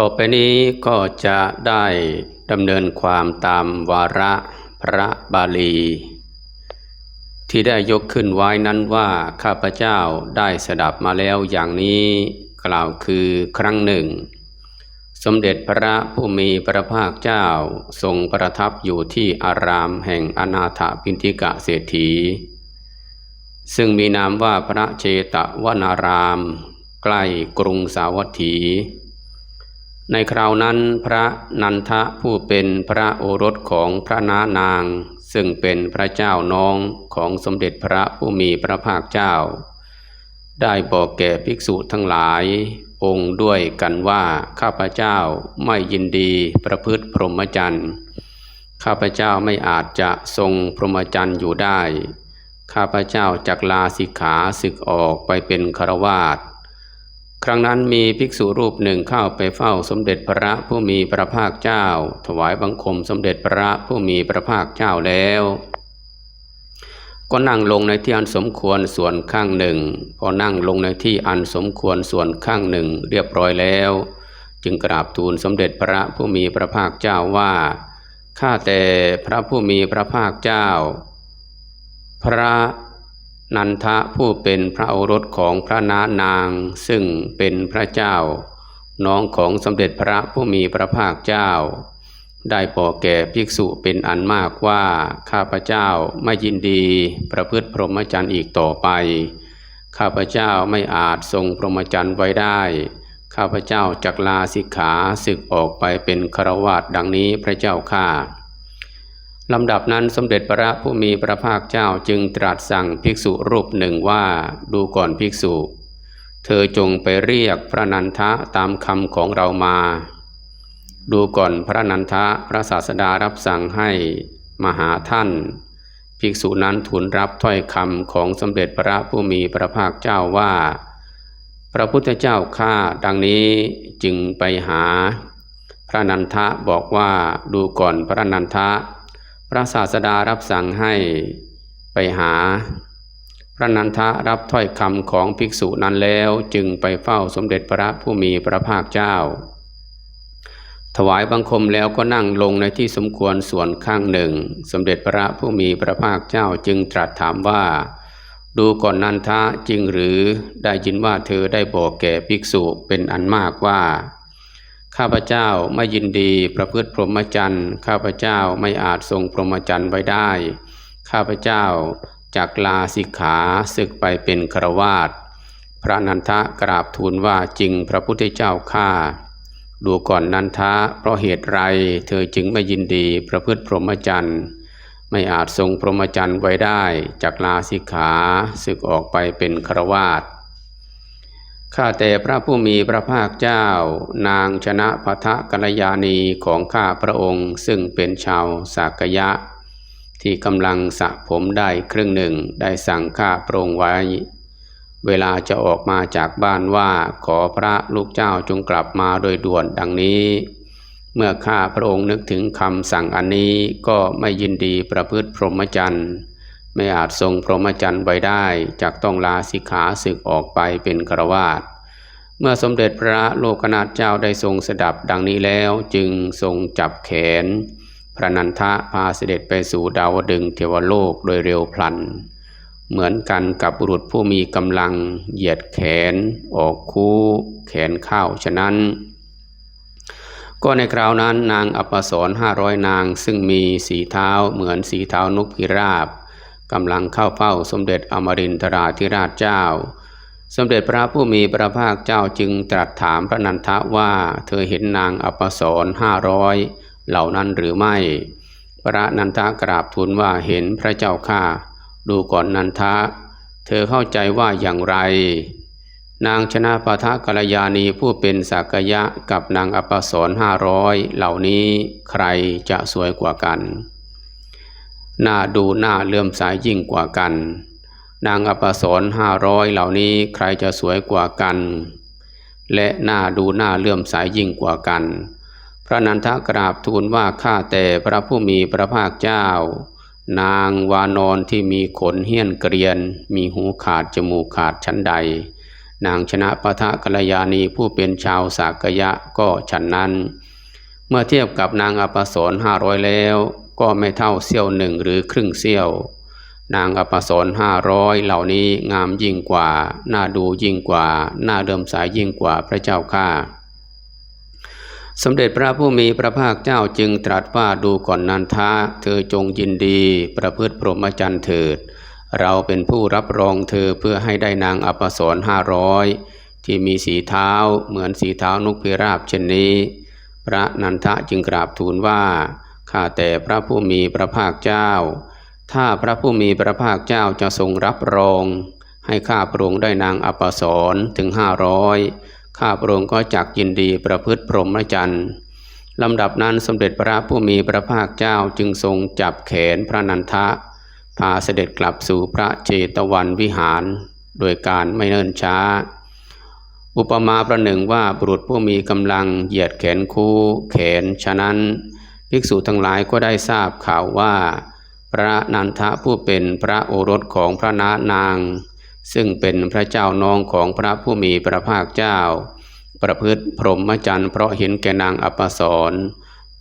ต่อไปนี้ก็จะได้ดำเนินความตามวาระพระบาลี ที่ได้ยกขึ้นไว้นั้นว่าข้าพเจ้าได้สดับมาแล้วอย่างนี้กล่าวคือครั้งหนึ่ง สมเด็จพระผู้มีพระภาคเจ้าทรงประทับอยู่ที่อารามแห่งอนาถปินทิกะเศรษฐี ซึ่งมีนามว่าพระเชตวนาราม ใกล้กรุงสาวัตถี ในคราวนั้นพระนันทะผู้เป็นพระโอรสของพระนานาง ซึ่งเป็นพระเจ้าน้องของสมเด็จพระผู้มีพระภาคเจ้า ได้บอกแก่ภิกษุทั้งหลาย องค์ด้วยกันว่าข้าพเจ้าไม่ยินดีประพฤติพรหมจรรย์ข้าพเจ้าไม่อาจจะทรงพรหมจรรย์อยู่ได้ ข้าพเจ้าจักลาสิกขาศึกออกไปเป็นคารวาส ครั้งนั้นมีภิกษุรูปหนึ่งเข้าไปเฝ้าสมเด็จพระผู้มีพระภาคเจ้า ถวายบังคมสมเด็จพระผู้มีพระภาคเจ้าแล้ว ก็นั่งลงในที่อันสมควรส่วนข้างหนึ่ง พอนั่งลงในที่อันสมควรส่วนข้างหนึ่งเรียบร้อยแล้ว จึงกราบทูลสมเด็จพระผู้มีพระภาคเจ้าว่าข้าแต่พระผู้มีพระภาคเจ้า พระ นันทะผู้เป็นพระโอรสของพระนานางซึ่งเป็นพระเจ้า น้องของสมเด็จพระผู้มีพระภาคเจ้า ได้บอกแก่ภิกษุเป็นอันมากว่าข้าพเจ้าไม่ยินดีประพฤติพรหมจรรย์อีกต่อไป ข้าพเจ้าไม่อาจทรงพรหมจรรย์ไว้ได้ ข้าพเจ้าจักลาสิกขาศึกออกไปเป็นครวาสดังนี้พระเจ้าข้า ลำดับนั้นสมเด็จพระผู้มีพระภาคเจ้าจึงตรัสสั่งภิกษุรูปหนึ่งว่าดูก่อนภิกษุ เธอจงไปเรียกพระนันทะตามคำของเรามา ดูก่อนพระนันทะพระศาสดารับสั่งให้มาหาท่าน ภิกษุนั้นทูลรับถ้อยคำของสมเด็จพระผู้มีพระภาคเจ้าว่า พระพุทธเจ้าข้าดังนี้จึงไปหา พระนันทะบอกว่าดูก่อนพระนันทะ พระศาสดารับสั่งให้ไปหา พระนันทะรับถ้อยคำของภิกษุนั้นแล้วจึงไปเฝ้าสมเด็จพระผู้มีพระภาคเจ้า ถวายบังคมแล้วก็นั่งลงในที่สมควรส่วนข้างหนึ่ง สมเด็จพระผู้มีพระภาคเจ้าจึงตรัสถามว่า ดูก่อนนันทะจริงหรือได้ยินว่าเธอได้บอกแก่ภิกษุเป็นอันมากว่า ข้าพเจ้าไม่ยินดีประพฤติพรหมจรรย์ ข้าพเจ้าไม่อาจทรงพรหมจรรย์ไว้ได้ ข้าพเจ้าจากลาสิกขาศึกไปเป็นครวาสพระนันทะกราบทูลว่าจริงพระพุทธเจ้าข้าดูก่อนนันทะเพราะเหตุไรเธอจึงไม่ยินดีประพฤติพรหมจรรย์ ไม่อาจทรงพรหมจรรย์ไว้ได้จากลาสิกขาศึกออกไปเป็นครวาส ข้าแต่พระผู้มีพระภาคเจ้า นางชนะพัทะกัลยาณีของข้าพระองค์ ซึ่งเป็นชาวสากยะ ที่กำลังสระผมได้ครึ่งหนึ่งได้สั่งข้าพระองค์ไว้ เวลาจะออกมาจากบ้านว่าขอพระลูกเจ้าจงกลับมาโดยด่วนดังนี้ เมื่อข้าพระองค์นึกถึงคำสั่งอันนี้ก็ไม่ยินดีประพฤติพรหมจรรย์ ไม่อาจทรงพรหมจรรย์ไว้ได้จากต้องลาสิกขาศึกออกไปเป็นกระวาสเมื่อสมเด็จพระโลกนาถเจ้าได้ทรงสดับดังนี้แล้วจึงทรงจับแขน พระนันทะพาเสด็จไปสู่ดาวดึงเทวโลกโดยเร็วพลัน เหมือนกันกับบุรุษผู้มีกำลังเหยียดแขน ออกคู่ แขนเข้าฉะนั้น ก็ในคราวนั้นนางอัปสรห้าร้อยนางซึ่งมีสีเท้าเหมือนสีเท้านกพิราบ กำลังเข้าเฝ้าสมเด็จอมรินทราธิราชเจ้า สมเด็จพระผู้มีพระภาคเจ้าจึงตรัสถามพระนันทะว่าเธอเห็นนางอัปสรห้าร้อยเหล่านั้นหรือไม่ พระนันทะกราบทูลว่าเห็นพระเจ้าข้าดูก่อนนันทะ เธอเข้าใจว่าอย่างไร นางชนะปะทะกัลยาณีผู้เป็นสักยะกับนางอัปสรห้าร้อยเหล่านี้ใครจะสวยกว่ากัน น่าดูน่าเลื่อมสายยิ่งกว่ากัน นางอปสรห้าร้อยเหล่านี้ใครจะสวยกว่ากัน และน่าดูน่าเลื่อมสายยิ่งกว่ากัน พระนันทกราบทูลว่าข้าแต่พระผู้มีพระภาคเจ้า นางวานอนที่มีขนเหี้ยนเกรียน มีหูขาดจมูกขาดชั้นใด นางชนะปะทะกัลยาณีผู้เป็นชาวสากยะก็ฉันนั้น เมื่อเทียบกับนางอปสรห้าร้อยแล้ว ก็ไม่เท่าเสี้ยวหนึ่งหรือครึ่งเสี้ยว นางอปสรห้าร้อยเหล่านี้งามยิ่งกว่า น่าดูยิ่งกว่า น่าเดิมสายยิ่งกว่าพระเจ้าข้าสมเด็จพระผู้มีพระภาคเจ้าจึงตรัสว่าดูก่อนนันทะเธอจงยินดีประพฤติพรหมจรรย์เถิด เราเป็นผู้รับรองเธอเพื่อให้ได้นางอปสรห้าร้อยที่มีสีเท้าเหมือนสีเท้านกพิราบเช่นนี้ พระนันทะจึงกราบทูลว่า ข้าแต่พระผู้มีพระภาคเจ้า ถ้าพระผู้มีพระภาคเจ้าจะทรงรับรอง ให้ข้าพระองค์ได้นางอปสรถึงห้าร้อยข้าพระองค์ก็จักยินดีประพฤติพรหมจรรย์ลำดับนั้นสมเด็จพระผู้มีพระภาคเจ้าจึงทรงจับแขนพระนันทะ พาเสด็จกลับสู่พระเจตวันวิหาร โดยการไม่เนิ่นช้า อุปมาประหนึ่งว่าบุรุษผู้มีกำลังเหยียดแขนคู่ แขนฉะนั้น ภิกษุทั้งหลายก็ได้ทราบข่าวว่า พระนันทะผู้เป็นพระโอรสของพระนานาง ซึ่งเป็นพระเจ้าน้องของพระผู้มีพระภาคเจ้า ประพฤติพรหมจรรย์เพราะเห็นแก่นางอัปสร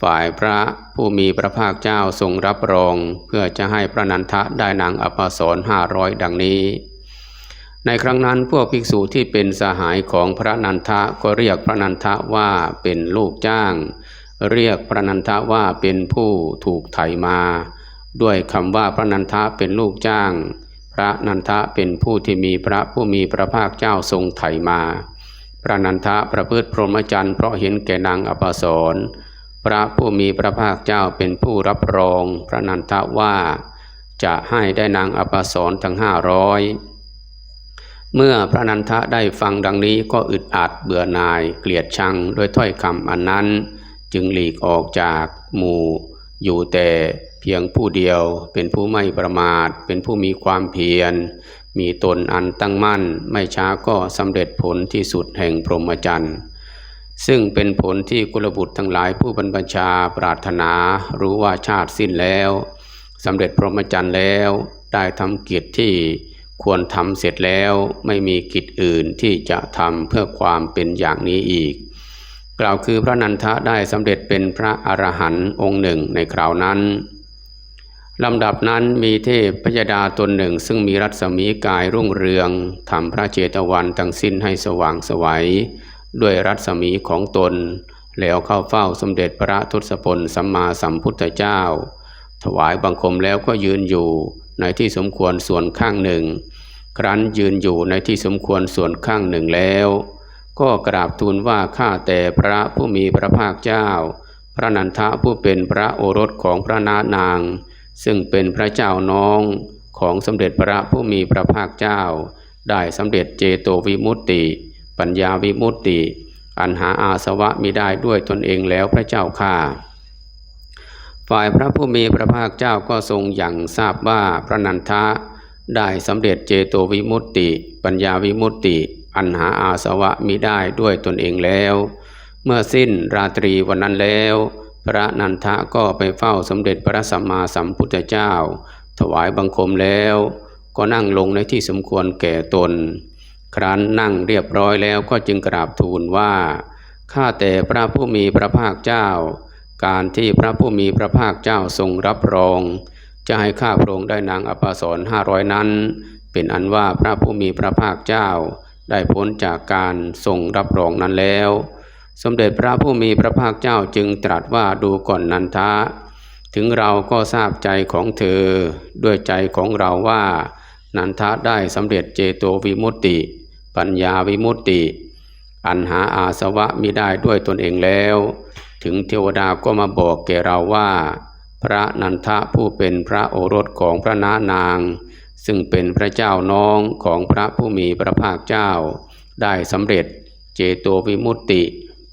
ฝ่ายพระผู้มีพระภาคเจ้าทรงรับรอง เพื่อจะให้พระนันทะได้นางอัปสรห้าร้อยดังนี้ ในครั้งนั้นพวกภิกษุที่เป็นสหายของพระนันทะก็เรียกพระนันทะว่าเป็นลูกจ้าง เรียกพระนันทะว่าเป็นผู้ถูกไถมา ด้วยคำว่าพระนันทะเป็นลูกจ้าง พระนันทะเป็นผู้ที่มีพระผู้มีพระภาคเจ้าทรงไถมา พระนันทะประพฤติพรหมจรรย์เพราะเห็นแก่นางอปสรพระผู้มีพระภาคเจ้าเป็นผู้รับรอง พระนันทะว่าจะให้ได้นางอปสรทั้งห้าร้อยเมื่อพระนันทะได้ฟังดังนี้ก็อึดอัดเบื่อหน่ายเกลียดชังด้วยถ้อยคำอันนั้น จึงหลีกออกจากหมู่อยู่แต่เพียงผู้เดียวเป็นผู้ไม่ประมาท เป็นผู้มีความเพียร มีตนอันตั้งมั่น ไม่ช้าก็สำเร็จผลที่สุดแห่งพรหมจรรย์ซึ่งเป็นผลที่กุลบุตรทั้งหลายผู้บรรพชาปรารถนารู้ว่าชาติสิ้นแล้วสำเร็จพรหมจรรย์แล้วได้ทำกิจที่ควรทำเสร็จแล้วไม่มีกิจอื่นที่จะทำเพื่อความเป็นอย่างนี้อีก กล่าวคือพระนันทะได้สำเร็จเป็นพระอรหันต์องค์หนึ่งในคราวนั้นลำดับนั้นมีเทพพยดาตนหนึ่ง ซึ่งมีรัศมีกายรุ่งเรืองทำพระเจตวันทั้งสิ้นให้สว่างสวัยด้วยรัศมีของตน แล้วเข้าเฝ้าสมเด็จพระทศพลสัมมาสัมพุทธเจ้า ถวายบังคมแล้วก็ยืนอยู่ในที่สมควรส่วนข้างหนึ่ง ครั้นยืนอยู่ในที่สมควรส่วนข้างหนึ่งแล้ว ก็กราบทูลว่าข้าแต่พระผู้มีพระภาคเจ้า พระนันทะผู้เป็นพระโอรสของพระนานาง ซึ่งเป็นพระเจ้าน้องของสมเด็จพระผู้มีพระภาคเจ้า ได้สำเร็จเจโตวิมุตติ ปัญญาวิมุตติ อันหาอาสวะมิได้ด้วยตนเองแล้วพระเจ้าข้าฝ่ายพระผู้มีพระภาคเจ้าก็ทรงอย่างทราบว่าพระนันทะได้สำเร็จเจโตวิมุตติ ปัญญาวิมุตติ อันหาอาสวะมิได้ด้วยตนเองแล้ว เมื่อสิ้นราตรีวันนั้นแล้ว พระนันทะก็ไปเฝ้าสมเด็จพระสัมมาสัมพุทธเจ้า ถวายบังคมแล้ว ก็นั่งลงในที่สมควรแก่ตน ครั้นนั่งเรียบร้อยแล้วก็จึงกราบทูลว่าข้าแต่พระผู้มีพระภาคเจ้า การที่พระผู้มีพระภาคเจ้าทรงรับรอง จะให้ข้าพระองค์ได้นางอปสรห้าร้อยนั้น เป็นอันว่าพระผู้มีพระภาคเจ้า ได้พ้นจากการทรงรับรองนั้นแล้ว สมเด็จพระผู้มีพระภาคเจ้าจึงตรัสว่าดูก่อนนันทะ ถึงเราก็ทราบใจของเธอ ด้วยใจของเราว่า นันทะได้สำเร็จเจโตวิมุตติ ปัญญาวิมุตติ อันหาอาสวะมิได้ด้วยตนเองแล้ว ถึงเทวดาก็มาบอกแก่เราว่า พระนันทะผู้เป็นพระโอรสของพระนานาง ซึ่งเป็นพระเจ้าน้องของพระผู้มีพระภาคเจ้า ได้สำเร็จเจโตวิมุตติ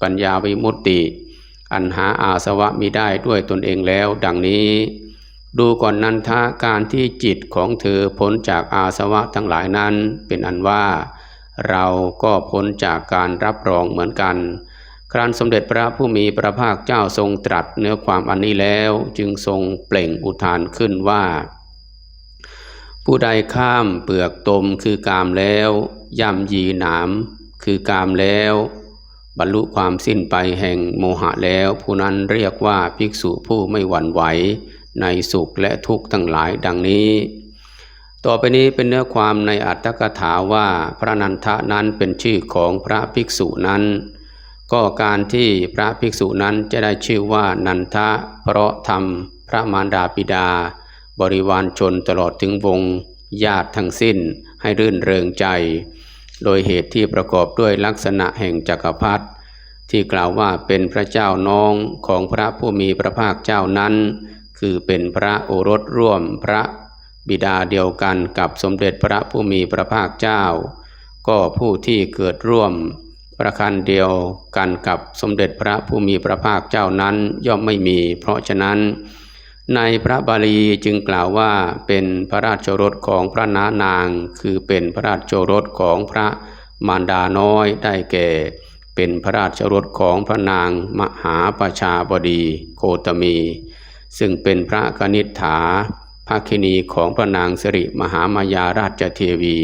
ปัญญาวิมุตติ อันหาอาสวะมิได้ด้วยตนเองแล้วดังนี้ ดูก่อนนันทะการที่จิตของเธอพ้นจากอาสวะทั้งหลายนั้นเป็นอันว่า เราก็พ้นจากการรับรองเหมือนกันครั้นสมเด็จพระผู้มีพระภาคเจ้าทรงตรัสเนื้อความอันนี้แล้วจึงทรงเปล่งอุทานขึ้นว่า ผู้ใดข้ามเปลือกตมคือกามแล้วย่ำยีหนามคือกามแล้ว บรรลุความสิ้นไปแห่งโมหะแล้ว ผู้นั้นเรียกว่าภิกษุผู้ไม่หวั่นไหวในสุขและทุกข์ทั้งหลายดังนี้ ต่อไปนี้เป็นเนื้อความในอัตถกถาว่าพระนันทะนั้นเป็นชื่อของพระภิกษุนั้น ก็การที่พระภิกษุนั้นจะได้ชื่อว่านันทะเพราะทำพระมารดาบิดา บริวารชนตลอดถึงวงญาติทั้งสิ้นให้รื่นเริงใจ โดยเหตุที่ประกอบด้วยลักษณะแห่งจักรพรรดิที่กล่าวว่าเป็นพระเจ้าน้องของพระผู้มีพระภาคเจ้านั้น คือเป็นพระโอรสร่วมพระบิดาเดียวกันกับสมเด็จพระผู้มีพระภาคเจ้า ก็ผู้ที่เกิดร่วมประคันเดียวกันกับสมเด็จพระผู้มีพระภาคเจ้านั้นย่อมไม่มี เพราะฉะนั้น ในพระบาลีจึงกล่าวว่าเป็นพระราชโอรสของพระนานาง คือเป็นพระราชโอรสของพระมารดาน้อยได้แก่ เป็นพระราชโอรสของพระนางมหาประชาบดีโคตมี ซึ่งเป็นพระกนิษฐาภาคินีของพระนางสิริมหามายาราชเทวี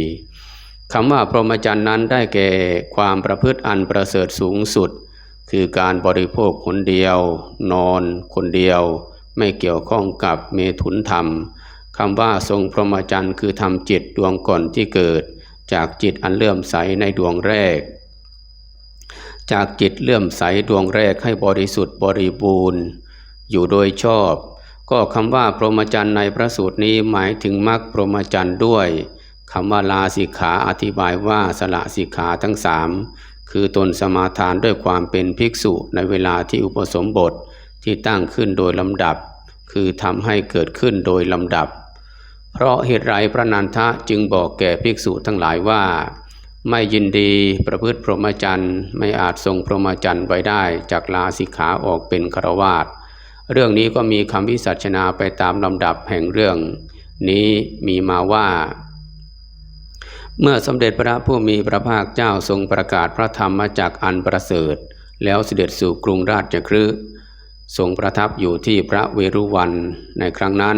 คำว่าพรหมจรรย์นั้นได้แก่ความประพฤติอันประเสริฐสูงสุด คือการบริโภคคนเดียว นอนคนเดียว ไม่เกี่ยวข้องกับเมถุนธรรมคำว่าทรงพรหมจรรย์คือทำจิตดวงก่อนที่เกิด จากจิตอันเลื่อมใสในดวงแรก จากจิตเลื่อมใสดวงแรกให้บริสุทธิ์บริบูรณ์ อยู่โดยชอบ ก็คำว่าพรหมจรรย์ในพระสูตรนี้หมายถึงมรรคพรหมจรรย์ด้วยคำว่าลาสิกขาอธิบายว่าสละสิกขาทั้งสามคือตนสมาทานด้วยความเป็นภิกษุในเวลาที่อุปสมบท ที่ตั้งขึ้นโดยลำดับ คือทำให้เกิดขึ้นโดยลำดับ เพราะเหตุไรพระนันทะจึงบอกแก่ภิกษุทั้งหลายว่า ไม่ยินดีประพฤติพรหมจรรย์ไม่อาจทรงพรหมจรรย์ไว้ได้จากลาสิกขาออกเป็นครวาสเรื่องนี้ก็มีคำวิสัชนาไปตามลำดับแห่งเรื่อง นี้มีมาว่า เมื่อสมเด็จพระผู้มีพระภาคเจ้าทรงประกาศพระธรรมมาจากอันประเสริฐ แล้วเสด็จสู่กรุงราชคฤห์ ทรงประทับอยู่ที่พระเวรุวันในครั้งนั้น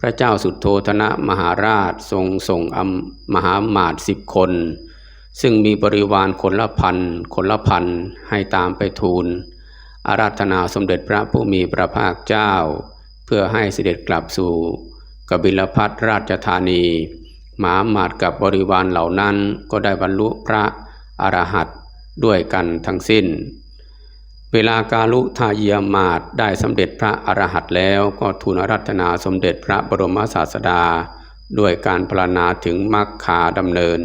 พระเจ้าสุดโทธนะมหาราชทรงส่งอำมหามาตสิบคน ซึ่งมีบริวารคนละพันคนละพันให้ตามไปทูล อาราธนาสมเด็จพระผู้มีพระภาคเจ้า เพื่อให้เสด็จกลับสู่กบิลพัทราชธานีหมาหมาดกับบริวารเหล่านั้นก็ได้บรรลุพระอรหันต์ด้วยกันทั้งสิ้น เวลากาลุทาเยียมาดได้สำเร็จพระอรหันต์แล้วก็ทูลรัตนาสมเด็จพระบรมศาสดา ด้วยการพรรณนาถึงมรรคาดำเนิน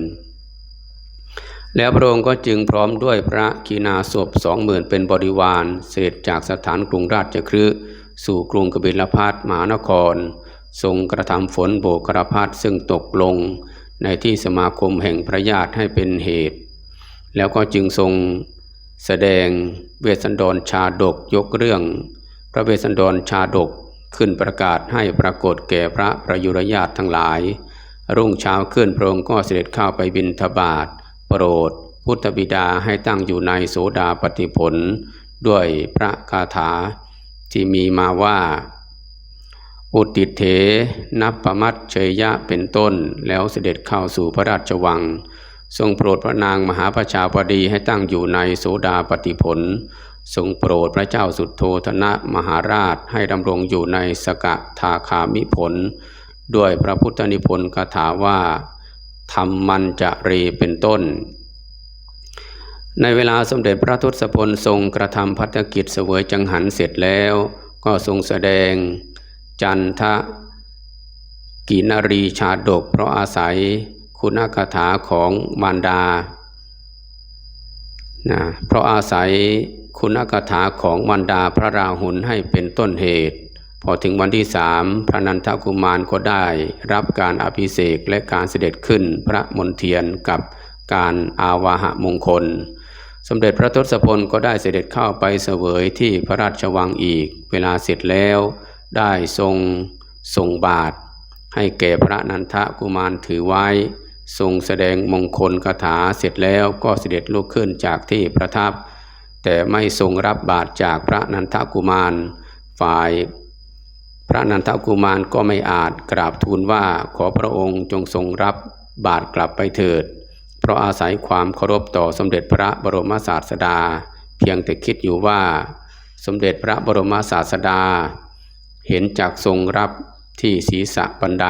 แล้วพระองค์ก็จึงพร้อมด้วยพระกีนาศพสองหมื่นเป็นบริวารเสด็จจากสถานกรุงราชคฤห์สู่กรุงกบิลพัทมหานคร ทรงกระทำฝนโบกระพัดซึ่งตกลง ในที่สมาคมแห่งพระญาติให้เป็นเหตุ แล้วก็จึงทรง แสดงเวสสันดรชาดกยกเรื่อง พระเวสสันดรชาดกขึ้นประกาศให้ปรากฏแก่พระประยุรญาติทั้งหลาย รุ่งเช้าขึ้นพระองค์ก็เสด็จเข้าไปบิณฑบาตโปรด พุทธบิดาให้ตั้งอยู่ในโสดาปฏิผล ด้วยพระคาถาที่มีมาว่า อุติเถนับประมัตเชยยะเป็นต้นแล้วเสด็จเข้าสู่พระราชวัง ทรงโปรดพระนางมหาประชาบดีให้ตั้งอยู่ในโสดาปฏิผล ทรงโปรดพระเจ้าสุดโทธนะมหาราชให้ดำรงอยู่ในสกทาคามิผล ด้วยพระพุทธนิพนธ์คาถาว่าธรรมมันจะเรเป็นต้น ในเวลาสมเด็จพระทศพลทรงกระทำพัฒกิจเสวยจังหันเสร็จแล้ว ก็ทรงแสดง จันทะกินรีชาดกเพราะอาศัย คุณคาถาของมารดานะเพราะอาศัยคุณคาถาของมารดาพระราหุลให้เป็นต้นเหตุ พอถึงวันที่สามพระนันทกุมารก็ได้รับการอภิเษกและการเสด็จขึ้นพระมนเทียนกับการอาวาหะมงคล สมเด็จพระทศพลก็ได้เสด็จเข้าไปเสวยที่พระราชวังอีก เวลาเสร็จแล้วได้ทรงส่งบาตรให้แก่พระนันทกุมารถือไว้ ทรงแสดงมงคลคาถาเสร็จแล้วก็เสด็จลุกขึ้นจากที่ประทับ แต่ไม่ทรงรับบาตรจากพระนันทกุมาร ฝ่าย พระนันทกุมารก็ไม่อาจกราบทูลว่าขอพระองค์จงทรงรับบาตรกลับไปเถิด เพราะอาศัยความเคารพต่อสมเด็จพระบรมศาสดา เพียงแต่คิดอยู่ว่า สมเด็จพระบรมศาสดา เห็นจากทรงรับที่ศีรษะบันได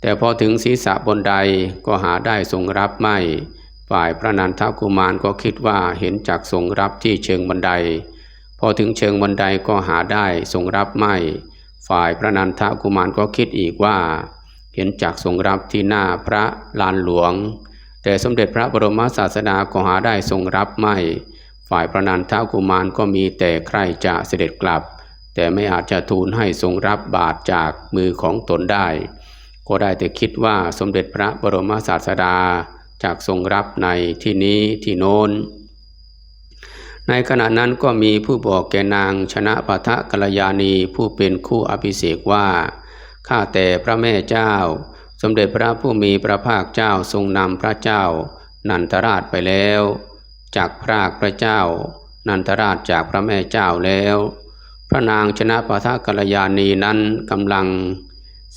แต่พอถึงศีรษะบนไดก็หาได้ทรงรับไม่ ฝ่ายพระนันทกุมารก็คิดว่าเห็นจากทรงรับที่เชิงบันได พอถึงเชิงบันไดก็หาได้ทรงรับไม่ ฝ่ายพระนันทกุมารก็คิดอีกว่า เห็นจากทรงรับที่หน้าพระลานหลวง แต่สมเด็จพระบรมศาสดาก็หาได้ทรงรับไม่ ฝ่ายพระนันทกุมารก็มีแต่ใครจะเสด็จกลับ แต่ไม่อาจจะทูลให้ทรงรับบาตรจากมือของตนได้ ก็ได้แต่คิดว่าสมเด็จพระบรมศาสดาจากทรงรับในที่นี้ที่โน้น ในขณะนั้นก็มีผู้บอกแกนางชนะปะทะกัลยาณีผู้เป็นคู่อภิเษกว่า ข้าแต่พระแม่เจ้า สมเด็จพระผู้มีพระภาคเจ้าทรงนำพระเจ้า นันทราชไปแล้ว จากพรากพระเจ้า นันทราชจากพระแม่เจ้าแล้ว พระนางชนะปะทะกัลยาณีนั้นกำลัง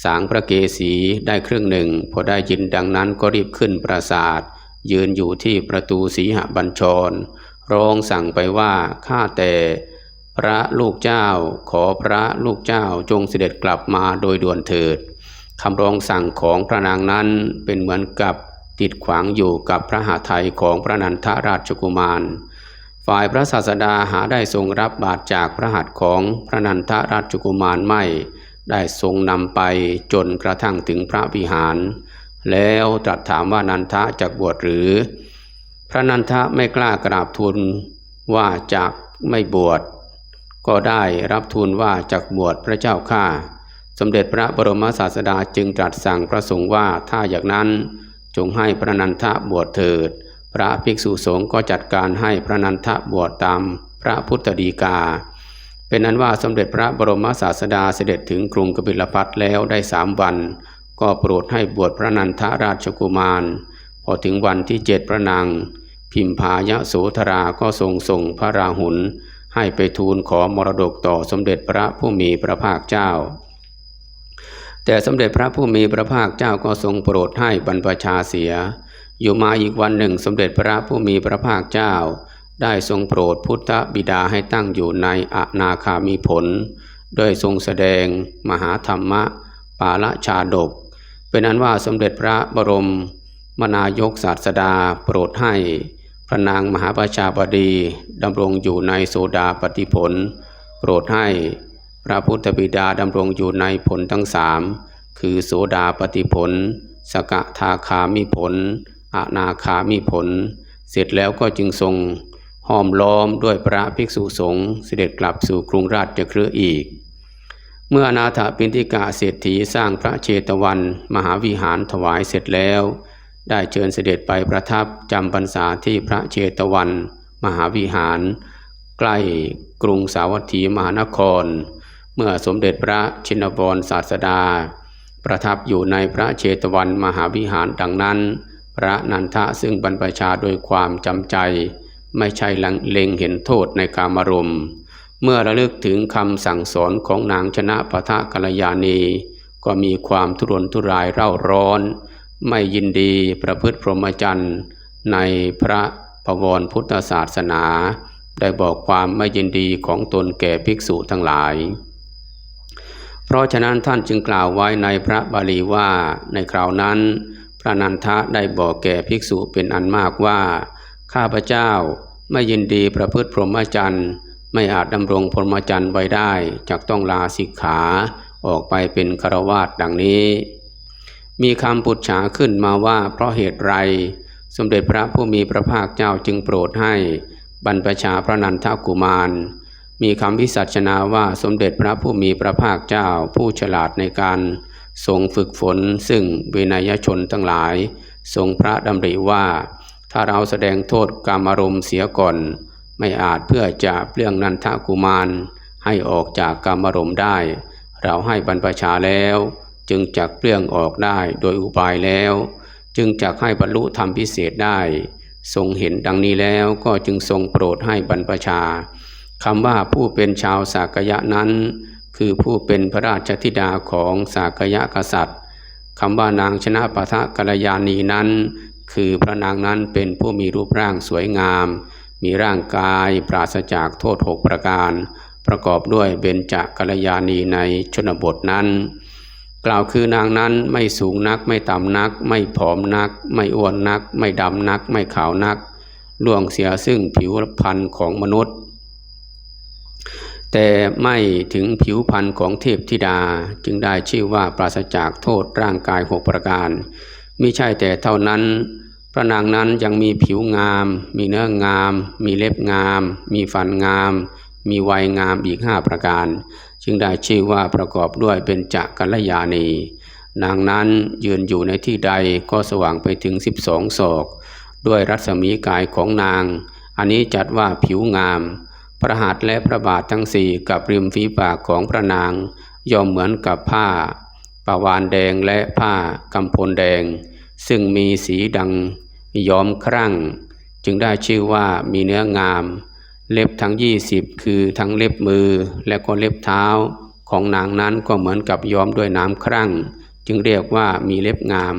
สางพระเกศีได้ครึ่งหนึ่ง พอได้ยินดังนั้นก็รีบขึ้นปราสาท ยืนอยู่ที่ประตูสีหบัญชร ร้องสั่งไปว่าข้าแต่ พระลูกเจ้าขอพระลูกเจ้าจงเสด็จกลับมาโดยด่วนเถิดคำร้องสั่งของพระนางนั้นเป็นเหมือนกับติดขวางอยู่กับพระหาไทยของพระนันทราชกุมาร ฝ่ายพระศาสดาหาได้ทรงรับบาตรจากพระหัตถ์ของพระนันทราชกุมารไม่ ได้ทรงนำไปจนกระทั่งถึงพระวิหาร แล้วตรัสถามว่านันทะจะบวชหรือ พระนันทะไม่กล้ากราบทูลว่าจะไม่บวช ก็ได้รับทูลว่าจะบวชพระเจ้าข้าสมเด็จพระบรมศาสดาจึงตรัสสั่งพระสงฆ์ว่าถ้าอย่างนั้นจงให้พระนันทะบวชเถิด พระภิกษุสงฆ์ก็จัดการให้พระนันทะบวชตามพระพุทธดีกา เป็นนั้นว่าสมเด็จพระบรมศาสดาเสด็จถึงกรุงกบิลพัทแล้วได้สามวัน ก็โปรดให้บวชพระนันทราชกุมาร พอถึงวันที่เจ็ดพระนางพิมพายะโสธราก็ทรงส่งพระราหุลให้ไปทูลขอมรดกต่อสมเด็จพระผู้มีพระภาคเจ้า แต่สมเด็จพระผู้มีพระภาคเจ้าก็ทรงโปรดให้บรรพชาเสีย อยู่มาอีกวันหนึ่งสมเด็จพระผู้มีพระภาคเจ้า ได้ทรงโปรดพุทธบิดาให้ตั้งอยู่ในอนาคามีผล โดยทรงแสดงมหาธรรมะ ปาละชาดก เป็นอันว่าสมเด็จพระบรม มนายกศาสดาโปรดให้พระนางมหาประชาบดีดำรงอยู่ในโสดาปฏิผล โปรดให้พระพุทธบิดาดำรงอยู่ในผลทั้งสามคือโสดาปฏิผล สกทาคามิผลอนาคามิผล เสร็จแล้วก็จึงทรง ห้อมล้อมด้วยพระภิกษุสงฆ์เสด็จกลับสู่กรุงราชเคฤห์อีก เมื่อนาถปินทิกาเศรษฐีสร้างพระเชตวัน มหาวิหารถวายเสร็จแล้ว ได้เชิญเสด็จไปประทับจำพรรษาที่พระเชตวัน มหาวิหาร ใกล้กรุงสาวัตถีมหานคร เมื่อสมเด็จพระชินวรศาสดา ประทับอยู่ในพระเชตวันมหาวิหารดังนั้น พระนันทะซึ่งบรรพชาโดยความจำใจ ไม่ใช่เล็งเห็นโทษในกามารมณ์ เมื่อระลึกถึงคำสั่งสอนของนางชนะปะทะกัลยาณีก็มีความทุรนทุรายเร่าร้อน ไม่ยินดีประพฤติพรหมจรรย์ในพระพวรพุทธศาสนา ได้บอกความไม่ยินดีของตนแก่ภิกษุทั้งหลาย เพราะฉะนั้นท่านจึงกล่าวไว้ในพระบาลีว่าในคราวนั้น พระนันทะได้บอกแก่ภิกษุเป็นอันมากว่า ข้าพเจ้าไม่ยินดีประพฤติพรหมจรรย์ ไม่อาจดำรงพรหมจรรย์ไว้ได้จักต้องลาสิกขาออกไปเป็นคารวาสดังนี้ มีคำปุจฉาขึ้นมาว่าเพราะเหตุไร สมเด็จพระผู้มีพระภาคเจ้าจึงโปรดให้บรรพชาพระนันทกุมาร มีคำวิสัชนาว่าสมเด็จพระผู้มีพระภาคเจ้าผู้ฉลาดในการทรงฝึกฝนซึ่งวินัยชนทั้งหลาย ทรงพระดำริว่า ถ้าเราแสดงโทษกรรมอารมณ์เสียก่อน ไม่อาจเพื่อจะเปลี่ยงนันทกุมารให้ออกจากกรรมอารมณ์ได้ เราให้บรรพชาแล้ว จึงจักเปลี่ยงออกได้โดยอุบายแล้ว จึงจักให้บรรลุธรรมพิเศษได้ ทรงเห็นดังนี้แล้วก็จึงทรงโปรดให้บรรพชาคำว่าผู้เป็นชาวสากยะนั้น คือผู้เป็นพระราชธิดาของสากยะกษัตริย์คำว่านางชนะปะทะกัลยาณีนั้น คือพระนางนั้นเป็นผู้มีรูปร่างสวยงาม มีร่างกายปราศจากโทษหกประการ ประกอบด้วยเบญจกัลยาณีในชนบทนั้น กล่าวคือนางนั้นไม่สูงนักไม่ต่ำนัก ไม่ผอมนัก ไม่อ้วนนัก ไม่ดำนัก ไม่ขาวนักล่วงเสียซึ่งผิวพรรณของมนุษย์ แต่ไม่ถึงผิวพรรณของเทพธิดาจึงได้ชื่อว่าปราศจากโทษร่างกายหกประการมิใช่แต่เท่านั้น พระนางนั้นยังมีผิวงาม มีเนื้องาม มีเล็บงาม มีฟันงาม มีวัยงามอีกห้าประการ จึงได้ชื่อว่าประกอบด้วยเป็นจักรยาณี นางนั้นยืนอยู่ในที่ใดก็สว่างไปถึงสิบสองศอก ด้วยรัศมีกายของนาง อันนี้จัดว่าผิวงาม พระหัตถ์และพระบาททั้งสี่กับริมฝีปากของพระนางย่อมเหมือนกับผ้าปาวานแดงและผ้ากำพลแดง ซึ่งมีสีดัง ย้อมครั่ง จึงได้ชื่อว่ามีเนื้องาม เล็บทั้งยี่สิบคือทั้งเล็บมือและก็เล็บเท้า ของนางนั้นก็เหมือนกับย้อมด้วยน้ำครั่ง จึงเรียกว่ามีเล็บงาม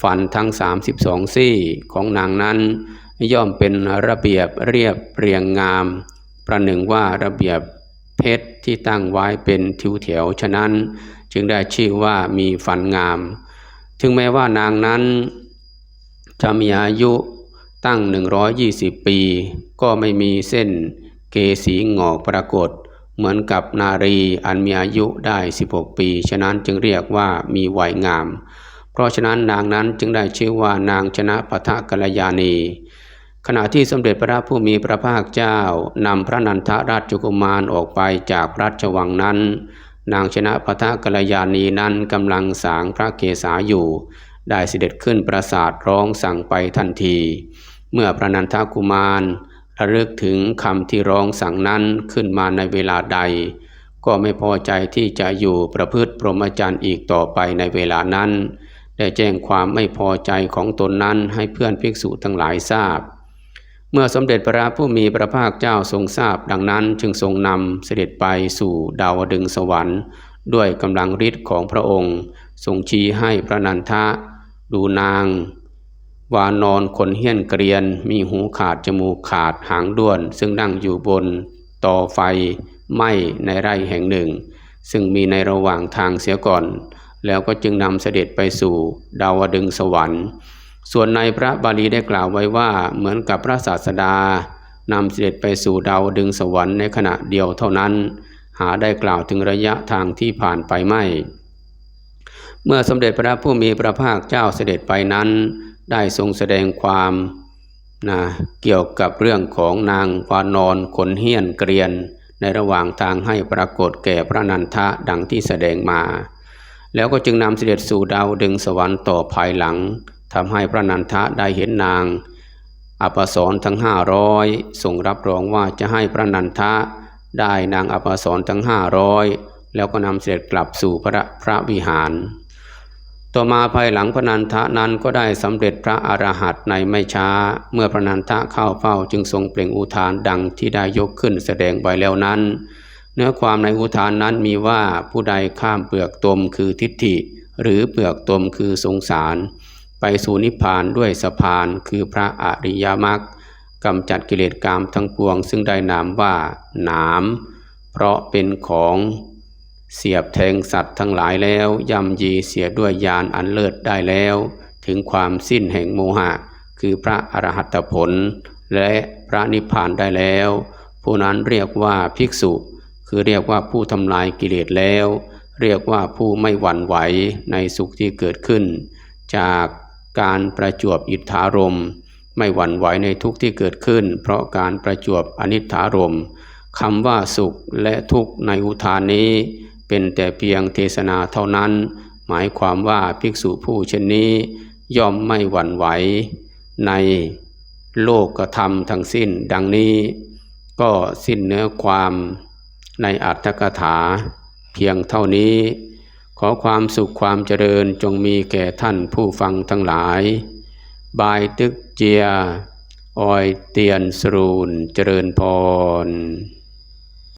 ฟันทั้ง 32 ซี่ของนางนั้น ย่อมเป็นระเบียบเรียบเรียงงาม ประหนึ่งว่าระเบียบเพชรที่ตั้งไว้เป็นทิวแถวฉะนั้น จึงได้ชื่อว่ามีฟันงาม ถึงแม้ว่านางนั้น จะมีอายุตั้ง 120 ปี ก็ไม่มีเส้นเกสีงอกปรากฏ เหมือนกับนารีอันมีอายุได้ 16 ปี ฉะนั้นจึงเรียกว่ามีวัยงาม เพราะฉะนั้นนางนั้นจึงได้ชื่อว่านางชนะปะทะกัลยาณี ขณะที่สมเด็จพระผู้มีพระภาคเจ้านำพระนันทราชกุมารออกไปจากพระราชวังนั้น นางชนะปะทะกัลยาณีนั้นกำลังสางพระเกศาอยู่ ได้เสด็จขึ้นปราสาทร้องสั่งไปทันที เมื่อพระนันทกุมารระลึกถึงคำที่ร้องสั่งนั้นขึ้นมาในเวลาใด ก็ไม่พอใจที่จะอยู่ประพฤติพรหมจรรย์อีกต่อไปในเวลานั้น ได้แจ้งความไม่พอใจของตนนั้นให้เพื่อนภิกษุทั้งหลายทราบ เมื่อสมเด็จพระผู้มีพระภาคเจ้าทรงทราบดังนั้นจึงทรงนำเสด็จไปสู่ดาวดึงสวรรค์ ด้วยกำลังฤทธิ์ของพระองค์ทรงชี้ให้พระนันทะ ดูนาง วานอนขนเฮี้ยนเกรียน มีหูขาดจมูกขาดหางด้วน ซึ่งนั่งอยู่บนต่อไฟไหม้ในไร่แห่งหนึ่ง ซึ่งมีในระหว่างทางเสียก่อน แล้วก็จึงนำเสด็จไปสู่ดาวดึงสวรรค์ ส่วนในพระบาลีได้กล่าวไว้ว่าเหมือนกับพระศาสดานำเสด็จไปสู่ดาวดึงสวรรค์ในขณะเดียวเท่านั้น หาได้กล่าวถึงระยะทางที่ผ่านไปไม่ เมื่อสมเด็จพระผู้มีพระภาคเจ้าเสด็จไปนั้น ได้ทรงแสดงความนะเกี่ยวกับเรื่องของนางวานอนขนเฮี้ยนเกรียน ในระหว่างทางให้ปรากฏแก่พระนันทะดังที่แสดงมา แล้วก็จึงนำเสด็จสู่ดาวดึงสวรรค์ต่อภายหลังทำให้พระนันทะได้เห็นนางอภสรทั้งห้าร้อยส่งรับรองว่าจะให้พระนันทะได้นางอภสรทั้งห้าร้อยแล้วก็นำเสด็จกลับสู่พระพระวิหาร ต่อมาภายหลังพระนันทะนั้นก็ได้สำเร็จพระอรหันต์ในไม่ช้า เมื่อพระนันทะเข้าเฝ้าจึงทรงเปล่งอุทานดังที่ได้ยกขึ้นแสดงไว้แล้วนั้น เนื้อความในอุทานนั้นมีว่าผู้ใดข้ามเปลือกตมคือทิฏฐิ หรือเปลือกตมคือสงสาร ไปสู่นิพพานด้วยสะพานคือพระอริยมรรคกำจัดกิเลสกรรมทั้งปวงซึ่งได้นามว่าหนาม เพราะเป็นของ เสียบแทงสัตว์ทั้งหลายแล้วย่ำยีเสียด้วยยานอันเลิศได้แล้ว ถึงความสิ้นแห่งโมหะ คือพระอรหัตผล และพระนิพพานได้แล้ว ผู้นั้นเรียกว่าภิกษุ คือเรียกว่าผู้ทำลายกิเลสแล้ว เรียกว่าผู้ไม่หวั่นไหวในสุขที่เกิดขึ้น จากการประจวบอิทธารมไม่หวั่นไหวในทุกข์ที่เกิดขึ้น เพราะการประจวบอนิถารมคำว่าสุขและทุกข์ในอุทานนี้ เป็นแต่เพียงเทศนาเท่านั้น หมายความว่าภิกษุผู้เช่นนี้ ย่อมไม่หวั่นไหว ในโลกกระทำทั้งสิ้น ดังนี้ ก็สิ้นเนื้อความในอัตถกถา เพียงเท่านี้ ขอความสุขความเจริญจงมีแก่ท่านผู้ฟังทั้งหลาย บายตึกเจียออยเตียนสรูนเจริญพร